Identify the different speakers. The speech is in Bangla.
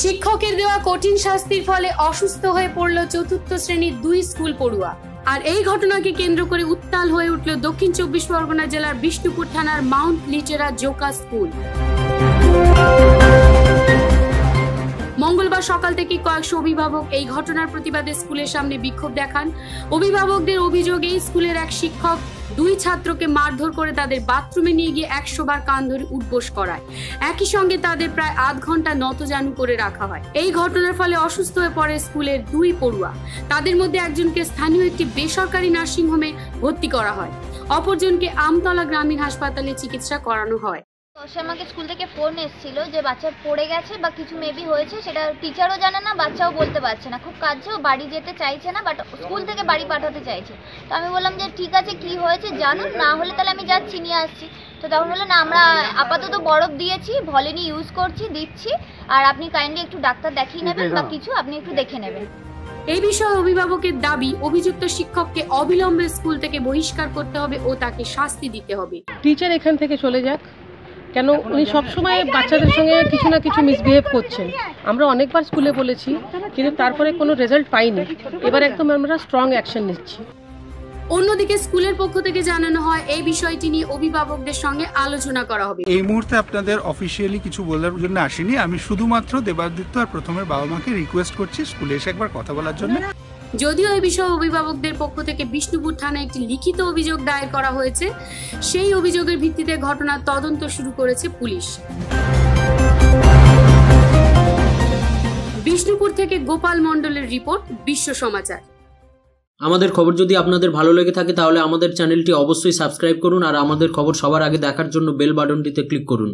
Speaker 1: শিক্ষকের দেওয়া কঠিন শাস্তির ফলে অসুস্থ হয়ে পড়ল চতুর্থ শ্রেণির দুই স্কুল পড়ুয়া। আর এই ঘটনাকে কেন্দ্র করে উত্তাল হয়ে উঠল দক্ষিণ চব্বিশ পরগনা জেলার বিষ্ণুপুর থানার মাউন্ট লিচেরা জোকা স্কুল। সকাল থেকে কয়েকশো অভিভাবক এই ঘটনার প্রতিবাদে স্কুলের সামনে বিক্ষোভ দেখান। অভিভাবকদের অভিযোগ স্কুলের এক শিক্ষক দুই ছাত্রকে মারধর করে তাদের বাথরুমে নিয়ে গিয়ে একশো বার কান ধরে উঠবোস করায়। একই সঙ্গে তাদের প্রায় আধ ঘণ্টা নতজানু করে রাখা হয়। এই ঘটনার ফলে অসুস্থ হয়ে পড়ে স্কুলের দুই পড়ুয়া। তাদের মধ্যে একজনকে স্থানীয় একটি বেসরকারি নার্সিংহোমে ভর্তি করা হয়। অপরজনকে আমতলা গ্রামীণ হাসপাতালে চিকিৎসা করানো হয়।
Speaker 2: সে আমাকে স্কুল থেকে ফোন এসেছিল যে বাচ্চা পড়ে গেছে বা কিছু মেবি হয়েছে সেটা টিচারও জানে না বাচ্চাও বলতে পারছে না। খুব কাঁদছেও বাড়ি যেতে চাইছে না বাট স্কুল থেকে বাড়ি পাঠাতে চাইছে। তো আমি বললাম যে ঠিক আছে কি হয়েছে জানুন না হলে তাহলে আমি যাচ্ছি নিয়ে আসছি। তো তখন হলো না আমরা আপাতত বরফ দিয়েছি ভলিনি ইউজ করছি দিচ্ছি আর আপনি কাইন্ডলি একটু ডাক্তার দেখিয়ে নেবেন বা কিছু আপনি একটু দেখে নেবেন।
Speaker 1: এই বিষয়ে অভিভাবকের দাবি অভিযুক্ত শিক্ষককে অবিলম্বে স্কুল থেকে বহিষ্কার করতে হবে ও তাকে শাস্তি দিতে হবে।
Speaker 3: টিচার এখান থেকে চলে যাক। কেন উনি সবসময় বাচ্চাদের সঙ্গে কিছু না কিছু মিসবিহেভ করছেন। আমরা অনেকবার স্কুলে বলেছি কিন্তু তারপরে কোনো রেজাল্ট পাইনি। এবার একদম আমরা স্ট্রং অ্যাকশন নিচ্ছি।
Speaker 1: অন্যদিকে স্কুলের পক্ষ থেকে জানানো হয় এই বিষয়টি নিয়ে অভিভাবকদের সঙ্গে আলোচনা করা হবে।
Speaker 4: এই মুহূর্তে আপনাদের অফিসিয়ালি কিছু বলার জন্য আসিনি। আমি শুধুমাত্র দেবাদিত্য আর প্রথমের বাবা মাকে রিকোয়েস্ট করছি স্কুলে এসে একবার কথা বলার জন্য।
Speaker 1: যদিও এই বিষয়ে অভিভাবকদের পক্ষ থেকে বিষ্ণুপুর থানায় একটি লিখিত অভিযোগ দায়ের করা হয়েছে। সেই অভিযোগের ভিত্তিতে ঘটনার তদন্ত শুরু করেছে পুলিশ। বিষ্ণুপুর থেকে গোপাল মণ্ডলের রিপোর্ট, বিশ্ব সমাচার।
Speaker 5: আমাদের খবর যদি আপনাদের ভালো লেগে থাকে তাহলে আমাদের চ্যানেলটি অবশ্যই সাবস্ক্রাইব করুন আর আমাদের খবর সবার আগে দেখার জন্য বেল বাটনটিতে ক্লিক করুন।